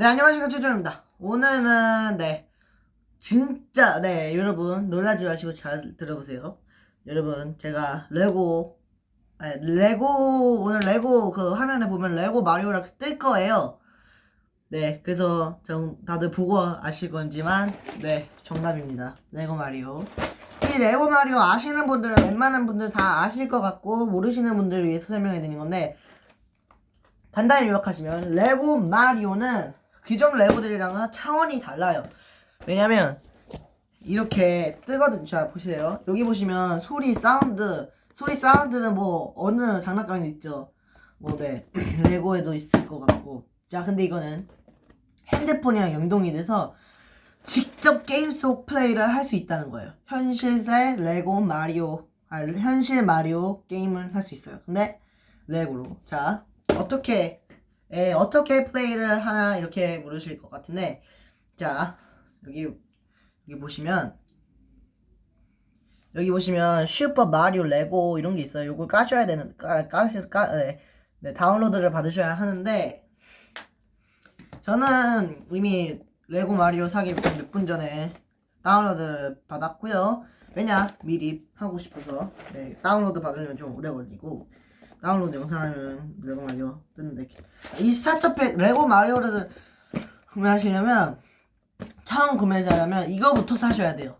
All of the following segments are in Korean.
네, 안녕하십니까, 최조입니다. 오늘은, 네, 진짜, 네, 여러분, 놀라지 마시고 잘 들어보세요. 여러분, 제가 레고, 네, 레고, 오늘 레고 그 화면에 보면 레고 마리오라 뜰 거예요. 네, 그래서 정, 다들 보고 아실 건지만, 네, 정답입니다. 레고 마리오. 이 레고 마리오 아시는 분들은 웬만한 분들 다 아실 것 같고, 모르시는 분들을 위해서 설명해 드리는 건데, 간단히 요약하시면 레고 마리오는 기존 레고들이랑은 차원이 달라요. 왜냐면 이렇게 뜨거든요. 자 보세요. 여기 보시면 소리 사운드 소리 사운드는 뭐 어느 장난감이 있죠. 뭐네 레고에도 있을 것 같고. 자 근데 이거는 핸드폰이랑 연동이 돼서 직접 게임 속 플레이를 할 수 있다는 거예요. 현실의 레고 마리오, 아, 현실 마리오 게임을 할 수 있어요. 근데 레고로. 자, 어떻게, 에, 어떻게 플레이를 하나 이렇게 물으실 것 같은데, 자, 여기, 여기 보시면, 여기 보시면 슈퍼 마리오 레고 이런 게 있어요. 요걸 까셔야 되는, 까, 까, 까, 네, 네, 다운로드를 받으셔야 하는데, 저는 이미 레고 마리오 사기 몇 분 전에 다운로드를 받았고요. 왜냐 미리 하고 싶어서 네, 다운로드 받으려면 좀 오래 걸리고 다운로드 영상을 레고 마리오 뜨는데 이 스타터팩 레고 마리오를 구매하시려면 처음 구매자라면 이거부터 사셔야 돼요.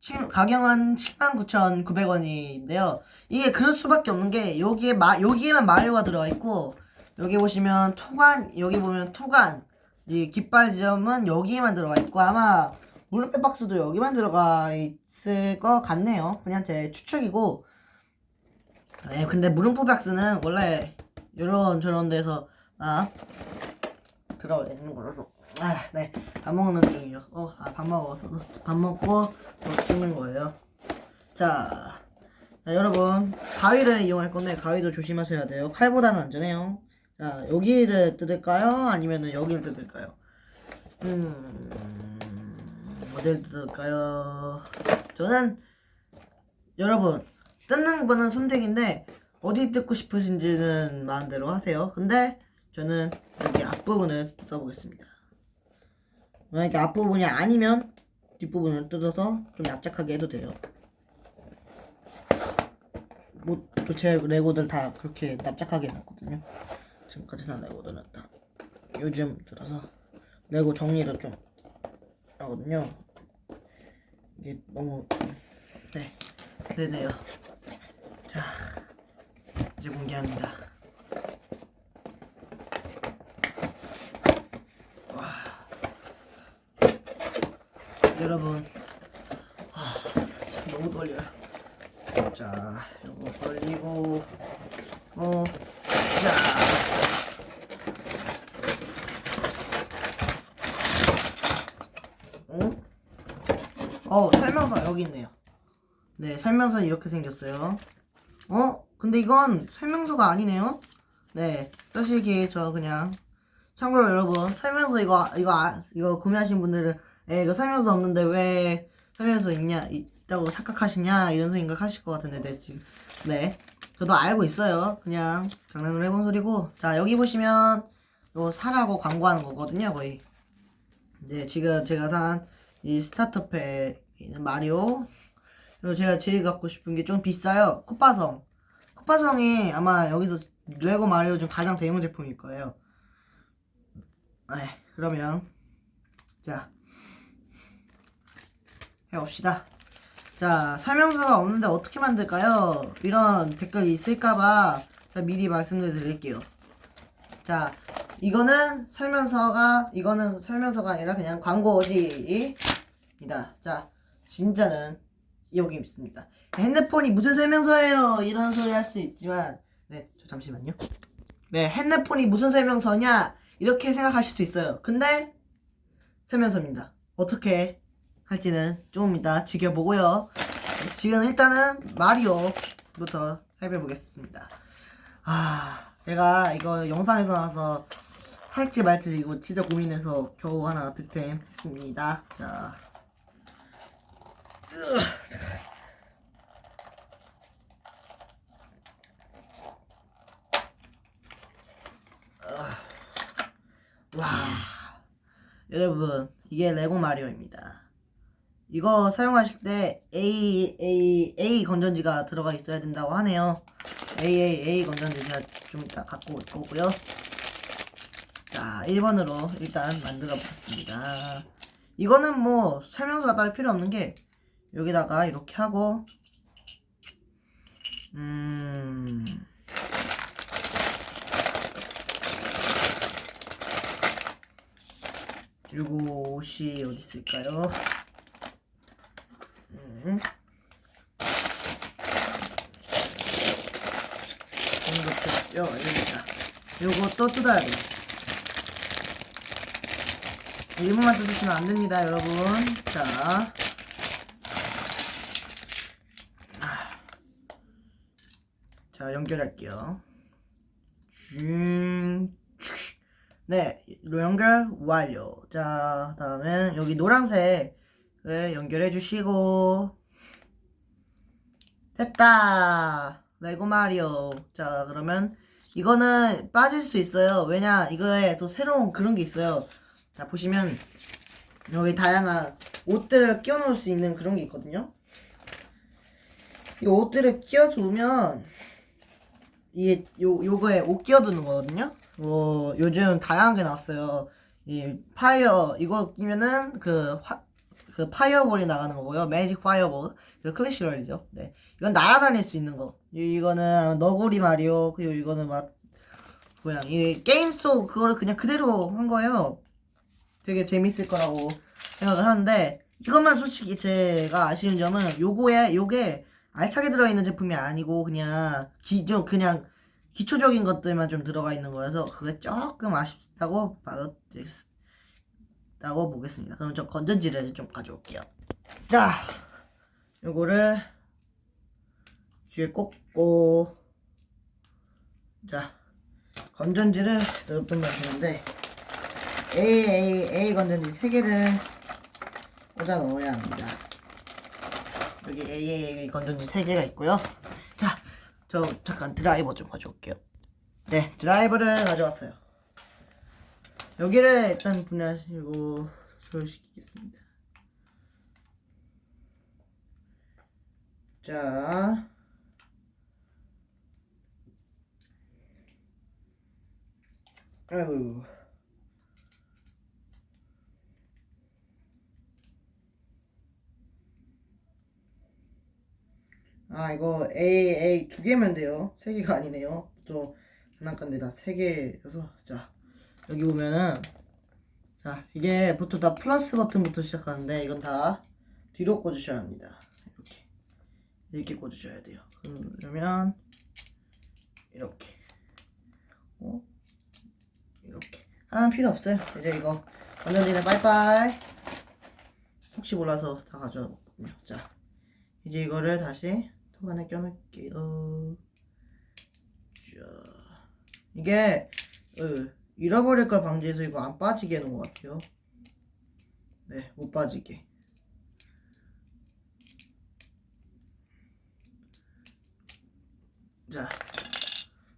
칠- 가격은 79,900원인데요. 이게 그럴 수밖에 없는 게 여기에 마, 여기에만 마리오가 들어가 있고 여기 보시면 토간 여기 보면 토간 이 깃발 지점은 여기에만 들어가 있고 아마 물음표 박스도 여기만 들어가 있을 것 같네요. 그냥 제 추측이고. 네, 근데 물음표 박스는 원래 이런 저런 데서 아 들어가 있는 거라서. 아, 네. 밥 먹는 중이요. 어, 아, 밥 먹어서 밥 먹고 또 찍는 거예요. 자, 자, 여러분 가위를 이용할 건데 가위도 조심하셔야 돼요. 칼보다는 안전해요. 자, 여기를 뜯을까요? 아니면은 여기를 뜯을까요? 음, 어딜 뜯을까요? 저는 여러분 뜯는 거는 선택인데 어디 뜯고 싶으신지는 마음대로 하세요. 근데 저는 여기 앞부분을 뜯어보겠습니다. 만약에 앞부분이 아니면 뒷부분을 뜯어서 좀 납작하게 해도 돼요. 뭐, 도체 레고들 다 그렇게 납작하게 해놨거든요. 지금까지 산 레고들은 다 요즘 들어서 레고 정리를 좀 하거든요. 이게 너무 네 네네요. 자 이제 공개합니다. 와 여러분 아 진짜 너무 떨려요. 자 이거 걸리고 어 자. 어? 어, 설명서 여기 있네요. 네, 설명서는 이렇게 생겼어요. 어? 근데 이건 설명서가 아니네요? 네, 쓰시기에 저 그냥. 참고로 여러분, 설명서 이거, 이거, 아- 이거 구매하신 분들은, 에, 이거 설명서 없는데 왜 설명서 있냐, 있다고 착각하시냐, 이런 생각 하실 것 같은데, 네, 지금. 네. 저도 알고 있어요. 그냥 장난으로 해본 소리고. 자, 여기 보시면, 이거 사라고 광고하는 거거든요, 거의. 네, 지금 제가 산 이 스타터팩 있는 마리오. 그리고 제가 제일 갖고 싶은 게 좀 비싸요. 쿠파성. 쿠파성이 아마 여기서 레고 마리오 중 가장 대형 제품일 거예요. 네, 그러면 자 해봅시다. 자, 설명서가 없는데 어떻게 만들까요? 이런 댓글이 있을까봐 미리 말씀을 드릴게요. 자, 이거는 설명서가, 이거는 설명서가 아니라 그냥 광고지입니다. 자, 진짜는 여기 있습니다. 핸드폰이 무슨 설명서예요? 이런 소리 할 수 있지만, 네, 저 잠시만요. 네, 핸드폰이 무슨 설명서냐? 이렇게 생각하실 수 있어요. 근데, 설명서입니다. 어떻게 할지는 조금 이따 지켜보고요. 지금 일단은 마리오부터 해보겠습니다. 아, 제가 이거 영상에서 나와서 살지 말지 이거 진짜 고민해서 겨우 하나 득템했습니다. 자. 와. 여러분 이게 레고 마리오입니다. 이거 사용하실 때 A A A 건전지가 들어가 있어야 된다고 하네요. A A A 건전지 제가 좀 이따 갖고 올 거고요. 자 1번으로 일단 만들어 보겠습니다. 이거는 뭐 설명서가 따로 필요 없는 게 여기다가 이렇게 하고 음 요것이 어디 있을까요? 음. 이것도 여기다. 요것도 뜯어야 돼요. 1분만 뜯으시면 안 됩니다, 여러분. 자. 자, 연결할게요. 쭉. 네, 연결 완료. 자, 다음엔 여기 노란색을 연결해 주시고. 됐다. 레고 마리오. 자, 그러면 이거는 빠질 수 있어요. 왜냐, 이거에 또 새로운 그런 게 있어요. 자, 보시면 여기 다양한 옷들을 끼워 놓을 수 있는 그런 게 있거든요. 이 옷들을 끼워 두면 이게 요 요거에 옷 끼워두는 거거든요. 뭐 요즘 다양한 게 나왔어요. 이 파이어 이거 끼면은 그 화, 그 파이어볼이 나가는 거고요. 매직 파이어볼 그 클래시럴이죠. 네, 이건 날아다닐 수 있는 거. 이, 이거는 너구리 마리오 그리고 이거는 막 그냥 이 게임 속 그거를 그냥 그대로 한 거예요. 되게 재밌을 거라고 생각을 하는데 이것만 솔직히 제가 아쉬운 점은 요거에 요게 알차게 들어있는 제품이 아니고 그냥 기존 그냥 기초적인 것들만 좀 들어가 있는 거여서 그게 조금 아쉽다고 봐도 되겠다고 보겠습니다. 그럼 저 건전지를 좀 가져올게요. 자, 요거를 귀에 꽂고 자 건전지를 넣으면 되는데 A A A 건전지 3개를 꽂아 넣어야 합니다. 여기 A A 건전지 3개가 있고요. 자, 저 잠깐 드라이버 좀 가져올게요. 네, 드라이버를 가져왔어요. 여기를 일단 분해하시고 소요시키겠습니다. 자, 아이고. 아 이거 A A 두 개면 돼요. 세 개가 아니네요. 또 장난감인데 다세 개여서 자 여기 보면은 자 이게 보통 다 플러스 버튼부터 시작하는데 이건 다 뒤로 꽂으셔야 합니다. 이렇게 이렇게 꽂으셔야 돼요. 그러면 이렇게 어 이렇게 하나는 필요 없어요. 이제 이거 건전지는 빠이빠이 혹시 몰라서 다 가져왔거든요. 자 이제 이거를 다시 톡 안에 껴놓을게요. 자, 이게 어, 잃어버릴 걸 방지해서 이거 안 빠지게 해놓은 것 같아요. 네, 못 빠지게. 자,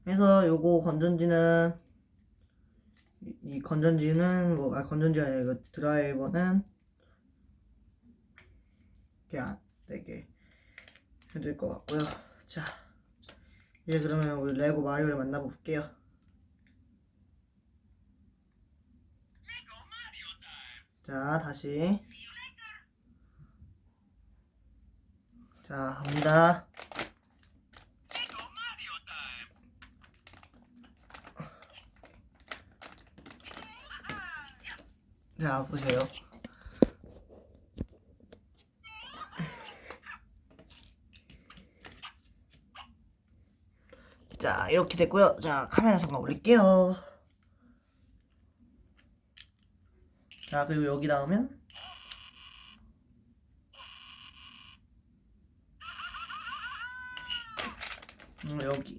그래서 요거 건전지는 이, 이 건전지는 뭐, 아 건전지가 아니라 이거 드라이버는 이렇게 안 되게 해줄 것 같고요. 자, 이제 그러면 우리 레고 마리오를 만나볼게요. 자, 다시. 자, 갑니다. 자, 보세요. 자, 이렇게 됐고요. 자, 카메라 잠깐 올릴게요. 자, 그리고 여기 닿으면 음, 여기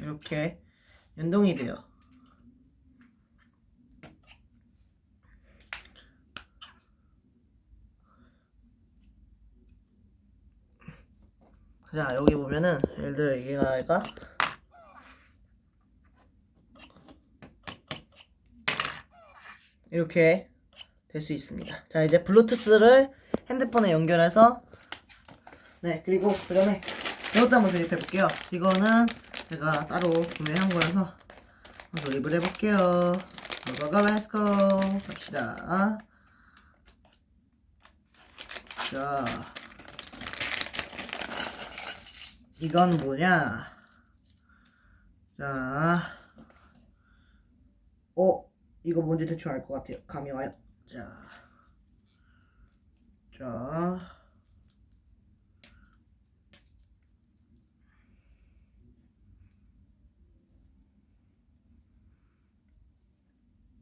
이렇게 연동이 돼요. 자 여기 보면은 예를 들어 얘가 이렇게 될 수 있습니다. 자 이제 블루투스를 핸드폰에 연결해서 네 그리고 그 전에 이것도 한번 조립해 볼게요. 이거는 제가 따로 구매한 거라서 조립을 해볼게요. 고고고 렛츠고 갑시다. 자 이건 뭐냐? 자, 어, 이거 뭔지 대충 알 것 같아요. 감이 와요. 자, 자,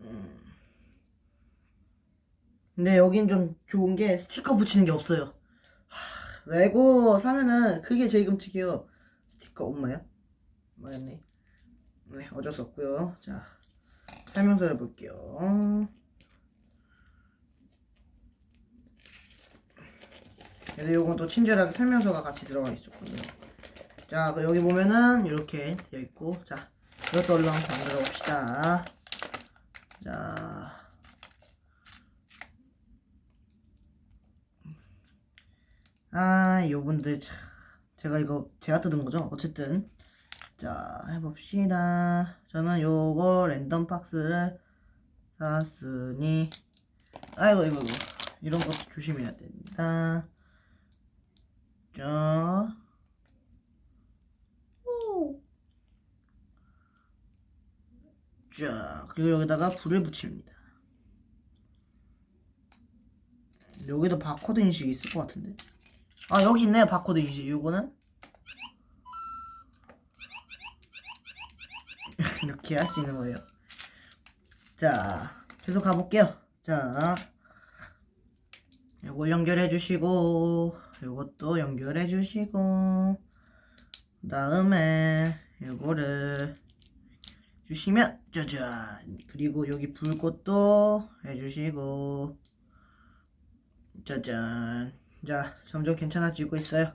음. 근데 여긴 좀 좋은 게 스티커 붙이는 게 없어요. 하, 레고 사면은 그게 제일 끔찍해요. 스티커 엄마야? 맞네. 네, 어쩔 수 없고요. 자, 설명서를 볼게요. 그래서 요건 또 친절하게 설명서가 같이 들어가 있었군요. 자, 그 여기 보면은 이렇게 되어 있고, 자, 이것도 얼른 만들어 봅시다. 자, 아, 요분들 참, 제가 이거 제가 뜯은 거죠. 어쨌든 자, 해봅시다. 저는 요거 랜덤 박스를 샀으니, 아이고, 이거, 이거. 이런 거 조심해야 됩니다. 자, 오. 자, 그리고 여기다가 불을 붙입니다. 여기도 바코드 인식이 있을 것 같은데. 아, 여기 있네요, 바코드 인식. 요거는 이렇게 할 수 있는 거예요. 자, 계속 가볼게요. 자, 요걸 연결해 주시고, 요것도 연결해 주시고, 그 다음에 요거를 주시면, 짜잔. 그리고 여기 불꽃도 해주시고, 짜잔. 자, 점점 괜찮아지고 있어요.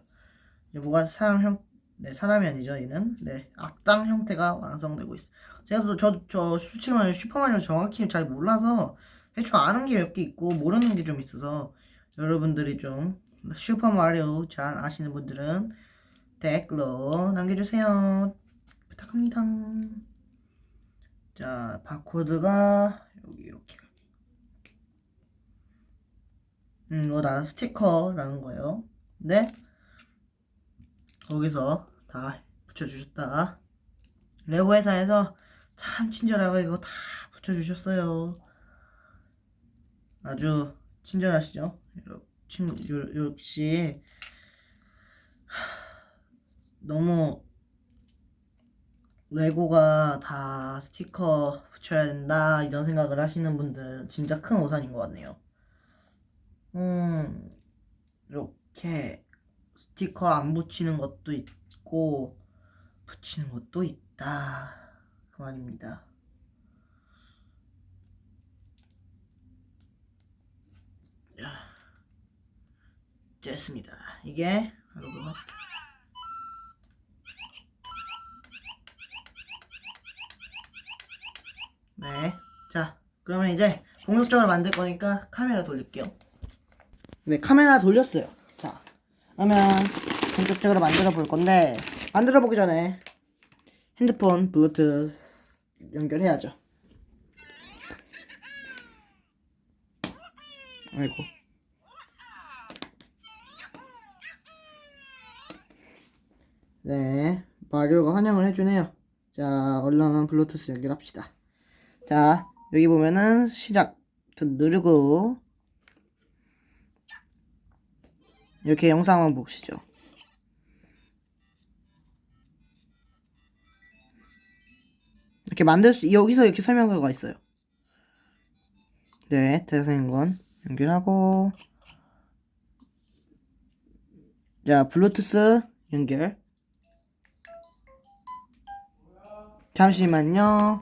이제 뭐가 사람 형, 네, 사람이 아니죠, 얘는. 네, 악당 형태가 완성되고 있어요. 제가 또, 저, 저, 말해 슈퍼마리오 정확히 잘 몰라서 대충 아는 게 몇 개 있고, 모르는 게 좀 있어서, 여러분들이 좀, 슈퍼마리오 잘 아시는 분들은 댓글로 남겨주세요. 부탁합니다. 자, 바코드가 여기 이렇게. 음, 이거 다 스티커라는 거예요. 네? 거기서 다 붙여주셨다. 레고 회사에서 참 친절하게 이거 다 붙여주셨어요. 아주 친절하시죠? 요- 친, 요, 역시 너무 레고가 다 스티커 붙여야 된다 이런 생각을 하시는 분들 진짜 큰 오산인 것 같네요. 음, 이렇게 스티커 안 붙이는 것도 있고 붙이는 것도 있다 그 말입니다. 자, 됐습니다. 이게 그거. 네. 자, 그러면 이제 본격적으로 만들 거니까 카메라 돌릴게요. 네, 카메라 돌렸어요. 자, 그러면 본격적으로 만들어 볼 건데, 만들어 보기 전에 핸드폰 블루투스 연결해야죠. 아이고. 네, 마리오가 환영을 해주네요. 자, 얼른 블루투스 연결합시다. 자, 여기 보면은 시작 누르고 이렇게 영상을 보시죠. 이렇게 만들 수 여기서 이렇게 설명서가 있어요. 네, 대사인 건 연결하고 자, 블루투스 연결. 잠시만요.